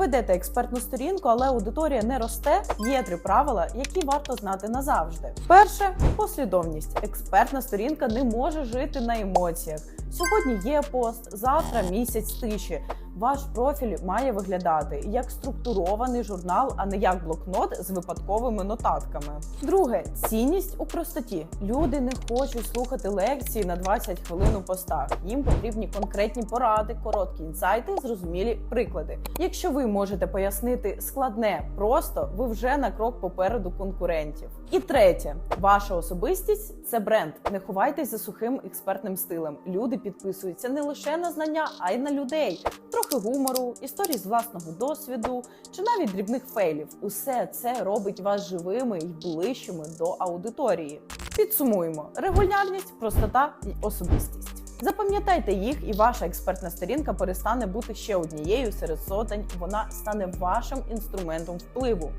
ведете експертну сторінку, але аудиторія не росте. Є три правила, які варто знати назавжди. Перше послідовність. Експертна сторінка не може жити на емоціях. Сьогодні є пост, завтра місяць тиші. Ваш профіль має виглядати як структурований журнал, а не як блокнот з випадковими нотатками. Друге цінність у простоті. Люди не хочуть слухати лекції на 20 хвилин у постах. Їм потрібні конкретні поради, короткі інсайти, зрозумілі приклади. Якщо ви можете пояснити складне просто, ви вже на крок попереду конкурентів. І третє, ваша особистість це бренд. Не ховайтесь за сухим експертним стилем. Люди підписуються не лише на знання, а й на людей. Трохи гумору, історій з власного досвіду чи навіть дрібних фейлів. Усе це робить вас живими і ближчими до аудиторії. Підсумуємо: регулярність, простота і особистість. Запам'ятайте їх, і ваша експертна сторінка перестане бути ще однією серед сотень. Вона стане вашим інструментом впливу.